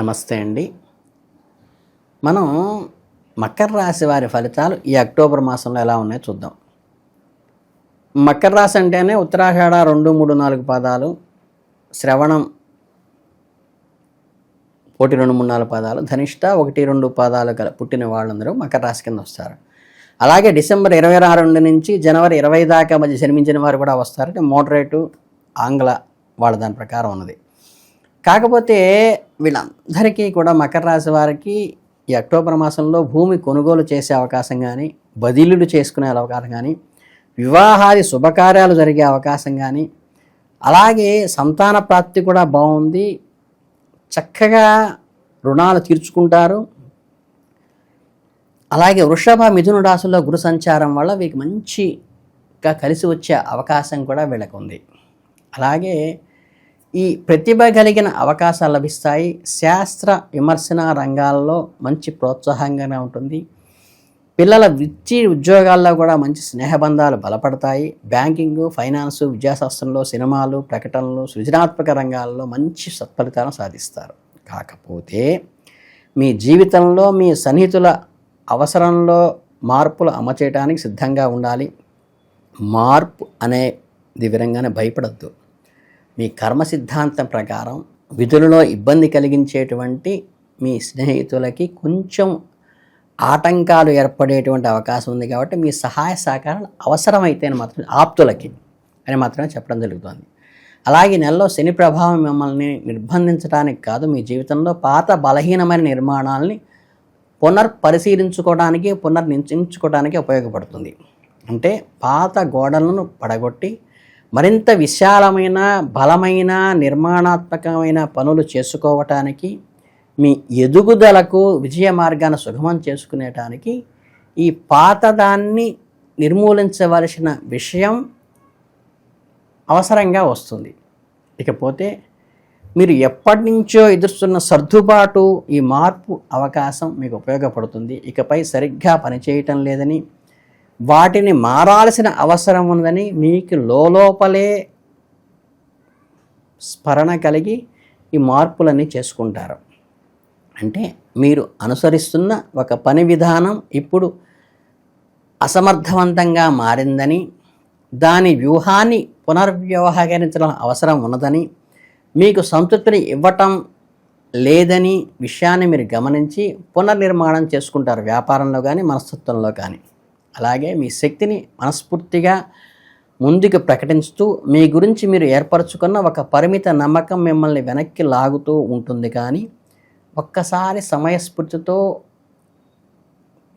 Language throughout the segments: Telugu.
నమస్తే అండి. మనం మకర రాశి వారి ఫలితాలు ఈ అక్టోబర్ మాసంలో ఎలా ఉన్నాయో చూద్దాం. మకర రాశి అంటేనే ఉత్తరాషాఢ రెండు మూడు నాలుగు పాదాలు శ్రవణం ఒకటి రెండు మూడు నాలుగు పాదాలు ధనిష్ట ఒకటి రెండు పాదాలు గల పుట్టిన వాళ్ళందరూ మకర రాశి కింద వస్తారు. అలాగే డిసెంబర్ ఇరవై రెండు నుంచి జనవరి ఇరవై దాకా మధ్య జన్మించిన వారు కూడా వస్తారు. అంటే మోడరేటు ఆంగ్ల వాళ్ళ దాని ప్రకారం ఉన్నది. కాకపోతే వీళ్ళందరికీ కూడా మకర రాశి వారికి ఈ అక్టోబర్ మాసంలో భూమి కొనుగోలు చేసే అవకాశం కానీ బదిలీలు చేసుకునే అవకాశం కానీ వివాహాది శుభకార్యాలు జరిగే అవకాశం కానీ అలాగే సంతాన ప్రాప్తి కూడా బాగుంది. చక్కగా రుణాలు తీర్చుకుంటారు. అలాగే వృషభ మిథున రాశుల్లో గురు సంచారం వల్ల వీరికి మంచిగా కలిసి వచ్చే అవకాశం కూడా వీళ్ళకు ఉంది అలాగే ఈ ప్రతిభ కలిగిన అవకాశాలు లభిస్తాయి. శాస్త్ర విమర్శన రంగాల్లో మంచి ప్రోత్సాహంగానే ఉంటుంది. పిల్లల వృత్తి ఉద్యోగాల్లో కూడా మంచి స్నేహబంధాలు బలపడతాయి. బ్యాంకింగ్ ఫైనాన్స్ విద్యాశాస్త్రంలో సినిమాలు ప్రకటనలు సృజనాత్మక రంగాల్లో మంచి సత్ఫలితాలను సాధిస్తారు. కాకపోతే మీ జీవితంలో మీ సన్నిహితుల అవసరంలో మార్పులు అమచేయడానికి సిద్ధంగా ఉండాలి. మార్పు అనే దివ్యంగానే భయపడద్దు. మీ కర్మ సిద్ధాంతం ప్రకారం విధులలో ఇబ్బంది కలిగించేటువంటి మీ స్నేహితులకి కొంచెం ఆటంకాలు ఏర్పడేటువంటి అవకాశం ఉంది కాబట్టి మీ సహాయ సహకారాలు అవసరమైతే మాత్రం ఆప్తులకి అని మాత్రమే చెప్పడం జరుగుతుంది. అలాగే నెలలో శని ప్రభావం మిమ్మల్ని నిర్బంధించడానికి కాదు మీ జీవితంలో పాత బలహీనమైన నిర్మాణాలని పునర్పరిశీలించుకోవడానికి పునర్నించుకోవడానికి ఉపయోగపడుతుంది. అంటే పాత గోడలను పడగొట్టి మరింత విశాలమైన బలమైన నిర్మాణాత్మకమైన పనులు చేసుకోవటానికి మీ ఎదుగుదలకు విజయ మార్గాన్ని సుగమం చేసుకునేటానికి ఈ పాతదాన్ని నిర్మూలించవలసిన విషయం అవసరంగా వస్తుంది. ఇకపోతే మీరు ఎప్పటి నుంచో ఎదురుస్తున్న సర్దుబాటు ఈ మార్పు అవకాశం మీకు ఉపయోగపడుతుంది. ఇకపై సరిగ్గా పనిచేయటం లేదని వాటిని మారాల్సిన అవసరం ఉందని మీకు లోపలే స్మరణ కలిగి ఈ మార్పులన్నీ చేసుకుంటారు. అంటే మీరు అనుసరిస్తున్న ఒక పని విధానం ఇప్పుడు అసమర్థవంతంగా మారిందని దాని వ్యూహాన్ని పునర్వ్యవహరించడం అవసరం ఉన్నదని మీకు సంతృప్తిని ఇవ్వటం లేదని విషయాన్ని మీరు గమనించి పునర్నిర్మాణం చేసుకుంటారు వ్యాపారంలో కానీ మనస్తత్వంలో కానీ అలాగే మీ శక్తిని మనస్ఫూర్తిగా ముందుకు ప్రకటిస్తూ మీ గురించి మీరు ఏర్పరచుకున్న ఒక పరిమిత నమ్మకం మిమ్మల్ని వెనక్కి లాగుతూ ఉంటుంది కానీ ఒక్కసారి సమయస్ఫూర్తితో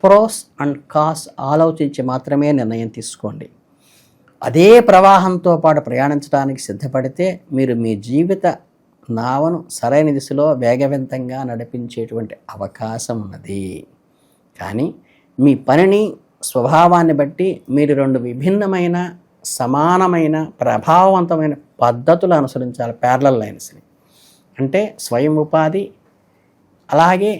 ప్రోస్ అండ్ కాస్ ఆలోచించి మాత్రమే నిర్ణయం తీసుకోండి. అదే ప్రవాహంతో పాటు ప్రయాణించడానికి సిద్ధపడితే మీరు మీ జీవిత నావను సరైన దిశలో వేగవంతంగా నడిపించేటువంటి అవకాశం ఉన్నది. కానీ మీ పనిని స్వభావాన్ని బట్టి మీరు రెండు విభిన్నమైన సమానమైన ప్రభావవంతమైన పద్ధతులు అనుసరించాలి ప్యారలల్ లైన్స్ని అంటే స్వయం ఉపాధి అలాగే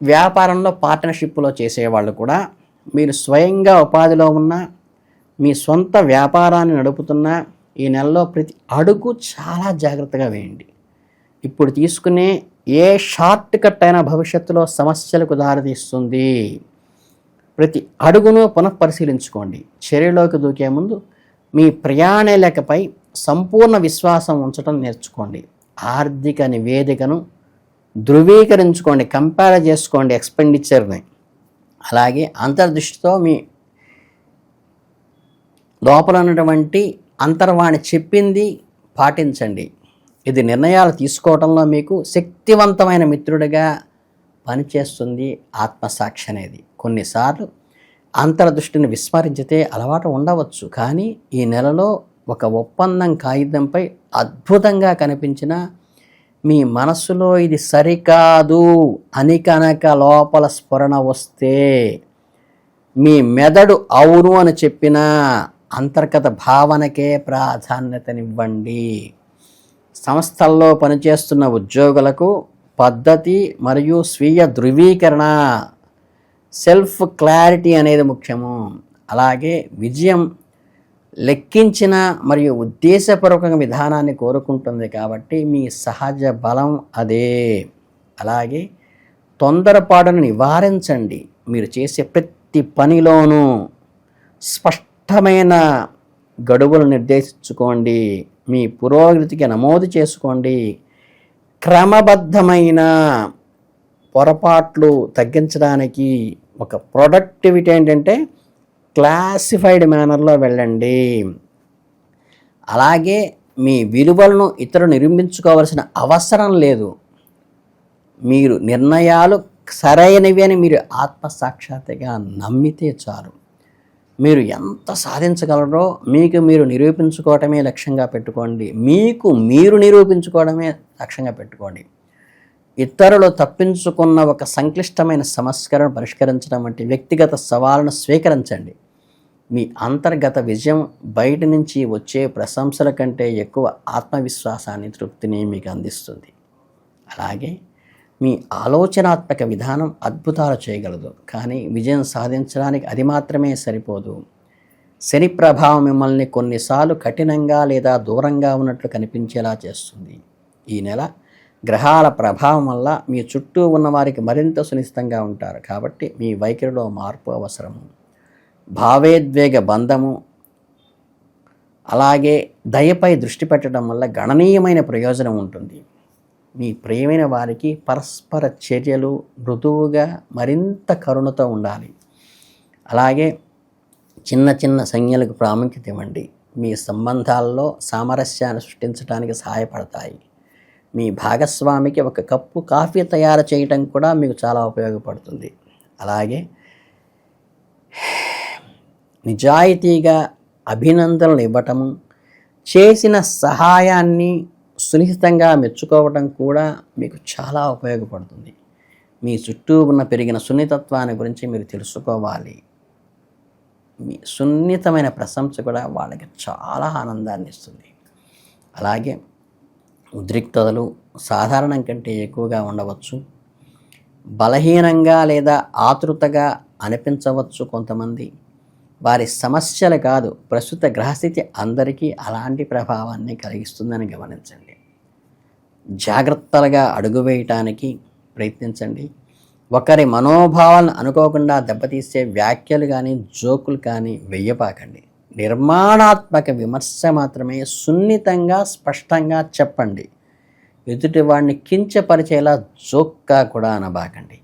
వ్యాపారంలో పార్ట్నర్షిప్లో చేసేవాళ్ళు కూడా మీరు స్వయంగా ఉపాధిలో ఉన్న మీ సొంత వ్యాపారాన్ని నడుపుతున్న ఈ నెలలో ప్రతి అడుగు చాలా జాగ్రత్తగా వేయండి. ఇప్పుడు తీసుకునే ఏ షార్ట్ కట్ అయినా భవిష్యత్తులో సమస్యలకు దారితీస్తుంది. ప్రతి అడుగును పునఃపరిశీలించుకోండి. చర్యలోకి దూకే ముందు మీ ప్రయాణాలకపై సంపూర్ణ విశ్వాసం ఉంచడం నేర్చుకోండి. ఆర్థిక నివేదికను ధృవీకరించుకోండి. కంపేర్ చేసుకోండి ఎక్స్పెండిచర్ని. అలాగే అంతర్దృష్టితో మీ లోపల ఉన్నటువంటి అంతర్వాణి చెప్పింది పాటించండి. ఇది నిర్ణయాలు తీసుకోవడంలో మీకు శక్తివంతమైన మిత్రుడిగా పనిచేస్తుంది ఆత్మసాక్షి అనేది. కొన్నిసార్లు అంతర్దృష్టిని విస్మరించితే అలవాటు ఉండవచ్చు. కానీ ఈ నెలలో ఒక ఒప్పందం కాగితంపై అద్భుతంగా కనిపించిన మీ మనస్సులో ఇది సరికాదు అని కనుక లోపల స్ఫురణ వస్తే మీ మెదడు అవును అని చెప్పిన అంతర్గత భావనకే ప్రాధాన్యతనివ్వండి. సంస్థల్లో పనిచేస్తున్న ఉద్యోగులకు పద్ధతి మరియు స్వీయ ధృవీకరణ సెల్ఫ్ క్లారిటీ అనేది ముఖ్యము. అలాగే విజయం లెక్కించిన మరియు ఉద్దేశపూర్వక విధానాన్ని కోరుకుంటుంది కాబట్టి మీ సహజ బలం అదే. అలాగే తొందరపాటును నివారించండి. మీరు చేసే ప్రతి పనిలోనూ స్పష్టమైన గడువులు నిర్దేశించుకోండి. మీ పురోగతికి నమోదు చేసుకోండి. క్రమబద్ధమైన పొరపాట్లు తగ్గించడానికి ఒక ప్రొడక్టివిటీ ఏంటంటే క్లాసిఫైడ్ మేనర్లో వెళ్ళండి. అలాగే మీ విలువలను ఇతరులు నిరూపించుకోవాల్సిన అవసరం లేదు. మీరు నిర్ణయాలు సరైనవి అని మీరు ఆత్మసాక్షాత్గా నమ్మితే చాలు. మీరు ఎంత సాధించగలరో మీకు మీరు నిరూపించుకోవటమే లక్ష్యంగా పెట్టుకోండి. మీకు మీరు నిరూపించుకోవడమే లక్ష్యంగా పెట్టుకోండి. ఇతరులు తప్పించుకున్న ఒక సంక్లిష్టమైన సమస్యలను పరిష్కరించడం వంటి వ్యక్తిగత సవాళ్ళను స్వీకరించండి. మీ అంతర్గత విజయం బయట నుంచి వచ్చే ప్రశంసల కంటే ఎక్కువ ఆత్మవిశ్వాసాన్ని తృప్తిని మీకు అందిస్తుంది. అలాగే మీ ఆలోచనాత్మక విధానం అద్భుతాలు చేయగలదు. కానీ విజయం సాధించడానికి అది మాత్రమే సరిపోదు. శని ప్రభావం మిమ్మల్ని కొన్నిసార్లు కఠినంగా లేదా దూరంగా ఉన్నట్లు కనిపించేలా చేస్తుంది. ఈ నెల గ్రహాల ప్రభావం వల్ల మీ చుట్టూ ఉన్న వారికి మరింత సునిశ్చితంగా ఉంటారు. కాబట్టి మీ వైఖరిలో మార్పు అవసరము. భావేద్వేగ బంధము అలాగే దయపై దృష్టి పెట్టడం వల్ల గణనీయమైన ప్రయోజనం ఉంటుంది. మీ ప్రియమైన వారికి పరస్పర చర్యలు మృదువుగా మరింత కరుణతో ఉండాలి. అలాగే చిన్న చిన్న సంజ్ఞలకు ప్రాముఖ్యత ఇవ్వండి. మీ సంబంధాల్లో సామరస్యాన్ని సృష్టించడానికి సహాయపడతాయి. మీ భాగస్వామికి ఒక కప్పు కాఫీ తయారు చేయటం కూడా మీకు చాలా ఉపయోగపడుతుంది. అలాగే నిజాయితీగా అభినందనలు ఇవ్వటము చేసిన సహాయాన్ని సునిశ్చితంగా మెచ్చుకోవటం కూడా మీకు చాలా ఉపయోగపడుతుంది. మీ చుట్టూ ఉన్న పెరిగిన సున్నితత్వాన్ని గురించి మీరు తెలుసుకోవాలి. మీ సున్నితమైన ప్రశంస కూడా వాళ్ళకి చాలా ఆనందాన్ని ఇస్తుంది. అలాగే ఉద్రిక్తతలు సాధారణం కంటే ఎక్కువగా ఉండవచ్చు. బలహీనంగా లేదా ఆతృతగా అనిపించవచ్చు కొంతమంది. వారి సమస్యలు కాదు ప్రస్తుత గ్రహస్థితి అందరికీ అలాంటి ప్రభావాన్ని కలిగిస్తుందని గమనించండి. జాగ్రత్తలుగా అడుగు వేయటానికి ప్రయత్నించండి. ఒకరి మనోభావాలను అనుకోకుండా దెబ్బతీసే వ్యాఖ్యలు కానీ జోకులు కానీ వెయ్యపాకండి. నిర్మాణాత్మక విమర్శ మాత్రమే సున్నితంగా స్పష్టంగా చెప్పండి. ఎదుటి వాడిని కించపరిచేలా జోక్గా కూడా అనబాకండి.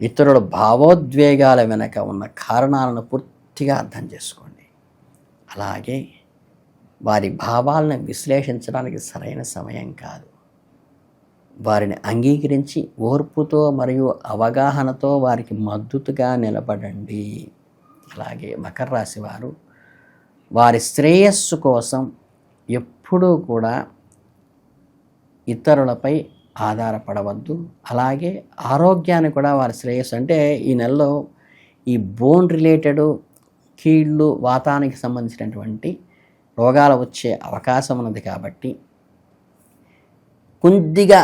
ఇతరుల భావోద్వేగాల వెనక ఉన్న కారణాలను పూర్తిగా అర్థం చేసుకోండి. అలాగే వారి భావాలను విశ్లేషించడానికి సరైన సమయం కాదు. వారిని అంగీకరించి ఓర్పుతో మరియు అవగాహనతో వారికి మద్దతుగా నిలబడండి. అలాగే మకర రాశి వారు వారి శ్రేయస్సు కోసం ఎప్పుడూ కూడా ఇతరులపై ఆధారపడవద్దు. అలాగే ఆరోగ్యాన్ని కూడా వారి శ్రేయస్సు అంటే ఈ నెలలో ఈ బోన్ రిలేటెడ్ కీళ్ళు వాతానికి సంబంధించినటువంటి రోగాలు వచ్చే అవకాశం ఉన్నది కాబట్టి కొద్దిగా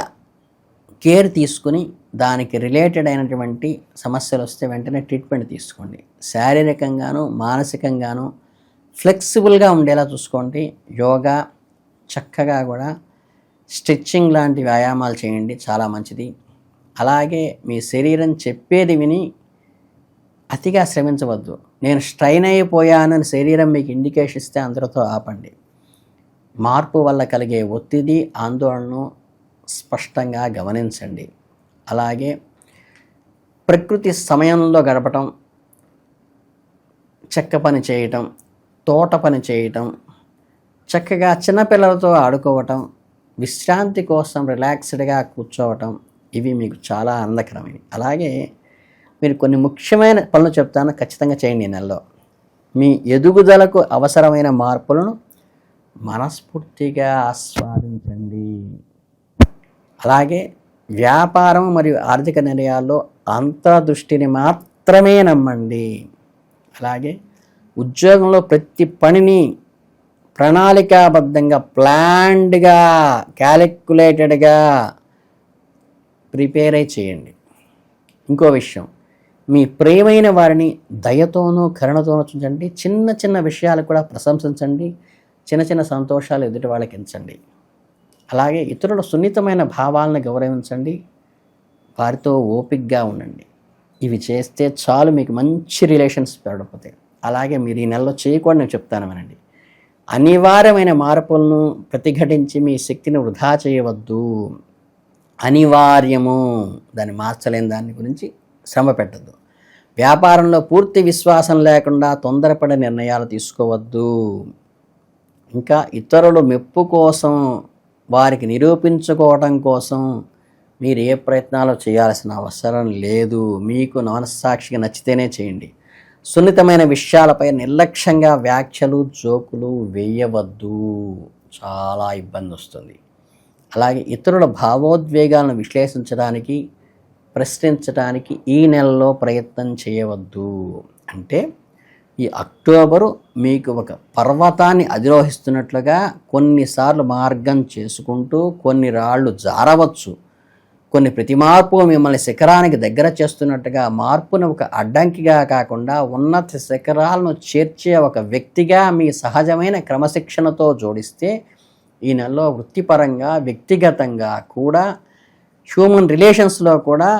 కేర్ తీసుకుని దానికి రిలేటెడ్ అయినటువంటి సమస్యలు వస్తే వెంటనే ట్రీట్మెంట్ తీసుకోండి. శారీరకంగాను మానసికంగాను ఫ్లెక్సిబుల్గా ఉండేలా చూసుకోండి. యోగా చక్కగా కూడా స్ట్రెచ్చింగ్ లాంటి వ్యాయామాలు చేయండి. చాలా మంచిది. అలాగే మీ శరీరం చెప్పేది విని అతిగా శ్రమించవద్దు. నేను స్ట్రైన్ అయిపోయానని శరీరం మీకు ఇండికేషన్ ఇస్తే అందరితో ఆపండి. మార్పు వల్ల కలిగే ఒత్తిడి ఆందోళనను స్పష్టంగా గమనించండి. అలాగే ప్రకృతి సమయంలో గడపటం చెక్క పని చేయటం తోట పని చేయటం చక్కగా చిన్నపిల్లలతో ఆడుకోవటం విశ్రాంతి కోసం రిలాక్స్డ్గా కూర్చోవటం ఇవి మీకు చాలా ఆనందకరమైనవి. అలాగే మీరు కొన్ని ముఖ్యమైన పనులు చెప్తాను ఖచ్చితంగా చేయండి ఈ నెలలో. మీ ఎదుగుదలకు అవసరమైన మార్పులను మనస్ఫూర్తిగా ఆస్వాదించండి. అలాగే వ్యాపారం మరియు ఆర్థిక నిర్ణయాల్లో అంతర్దృష్టిని మాత్రమే నమ్మండి. అలాగే ఉద్యోగంలో ప్రతి పనిని ప్రణాళికాబద్ధంగా ప్లాన్డ్గా క్యాలిక్యులేటెడ్గా ప్రిపేర్ అయి చేయండి. ఇంకో విషయం మీ ప్రేమైన వారిని దయతోనూ కరుణతోనూ చూడండి. చిన్న చిన్న విషయాలు కూడా ప్రశంసించండి. చిన్న చిన్న సంతోషాలు ఎదుటి వాళ్ళకి ఇచ్చండి అలాగే ఇతరుల సున్నితమైన భావాలను గౌరవించండి. వారితో ఓపిక్గా ఉండండి. ఇవి చేస్తే చాలు మీకు మంచి రిలేషన్స్ పెరగకపోతాయి అలాగే మీరు ఈ నెలలో చేయకూడదు నేను చెప్తాను వినండి. అనివార్యమైన మార్పులను ప్రతిఘటించి మీ శక్తిని వృధా చేయవద్దు. అనివార్యము. దాన్ని మార్చలేని దాని గురించి శ్రమ పెట్టద్దు. వ్యాపారంలో పూర్తి విశ్వాసం లేకుండా తొందరపడే నిర్ణయాలు తీసుకోవద్దు. ఇంకా ఇతరులు మెప్పు కోసం వారికి నిరూపించుకోవడం కోసం మీరు ఏ ప్రయత్నాలు చేయాల్సిన అవసరం లేదు. మీకు మనస్సాక్షిగా నచ్చితేనే చేయండి. సున్నితమైన విషయాలపై నిర్లక్ష్యంగా వ్యాఖ్యలు జోకులు వేయవద్దు. చాలా ఇబ్బంది వస్తుంది. అలాగే ఇతరుల భావోద్వేగాలను విశ్లేషించడానికి ప్రశ్నించడానికి ఈ నెలలో ప్రయత్నం చేయవద్దు. అంటే ఈ అక్టోబరు మీకు ఒక పర్వతాన్ని అధిరోహిస్తున్నట్లుగా కొన్నిసార్లు మార్గం చేసుకుంటూ కొన్ని రాళ్ళు జారవచ్చు. కొన్ని ప్రతి మార్పు మిమ్మల్ని శిఖరానికి దగ్గర చేస్తున్నట్టుగా మార్పును ఒక అడ్డంకిగా కాకుండా ఉన్నత శిఖరాలను చేర్చే ఒక వ్యక్తిగా మీ సహజమైన క్రమశిక్షణతో జోడిస్తే ఈ నెలలో వృత్తిపరంగా వ్యక్తిగతంగా కూడా హ్యూమన్ రిలేషన్స్లో కూడా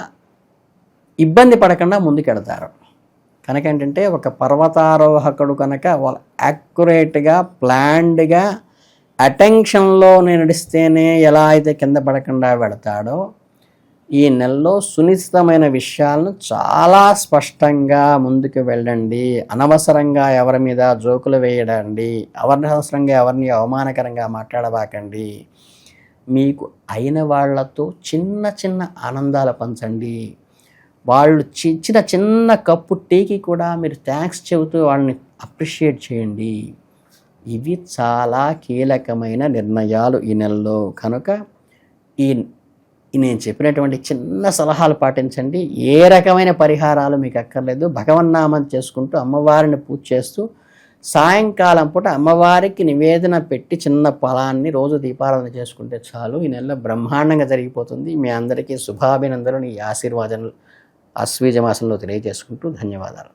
ఇబ్బంది పడకుండా ముందుకెడతారు. కనుక ఏంటంటే ఒక పర్వతారోహకుడు కనుక వాళ్ళ యాక్యురేట్గా ప్లాన్డ్గా అటెన్షన్లో నడిస్తేనే ఎలా అయితే కింద పడకుండా పెడతాడో ఈ నెలలో సునిశ్చితమైన విషయాలను చాలా స్పష్టంగా ముందుకు వెళ్ళండి. అనవసరంగా ఎవరి మీద జోకులు వేయడండి. అవసరంగా ఎవరిని అవమానకరంగా మాట్లాడబాకండి. మీకు అయిన వాళ్ళతో చిన్న చిన్న ఆనందాలు పంచండి. వాళ్ళు చిన్న చిన్న కప్పు టీకి కూడా మీరు థ్యాంక్స్ చెబుతూ వాళ్ళని అప్రిషియేట్ చేయండి. ఇవి చాలా కీలకమైన నిర్ణయాలు ఈ నెలలో. కనుక ఈ నేను చెప్పినటువంటి చిన్న సలహాలు పాటించండి. ఏ రకమైన పరిహారాలు మీకు అక్కర్లేదు. భగవన్నామం చేసుకుంటూ అమ్మవారిని పూజ చేస్తూ సాయంకాలం పూట అమ్మవారికి నివేదన పెట్టి చిన్న ఫలాన్ని రోజు దీపారాధన చేసుకుంటే చాలు. ఈ నెలలో బ్రహ్మాండంగా జరిగిపోతుంది. మీ అందరికీ శుభాభినందనలు. ఈ ఆశీర్వాదనలు అశ్వీజ మాసంలో తెలియజేసుకుంటూ ధన్యవాదాలు.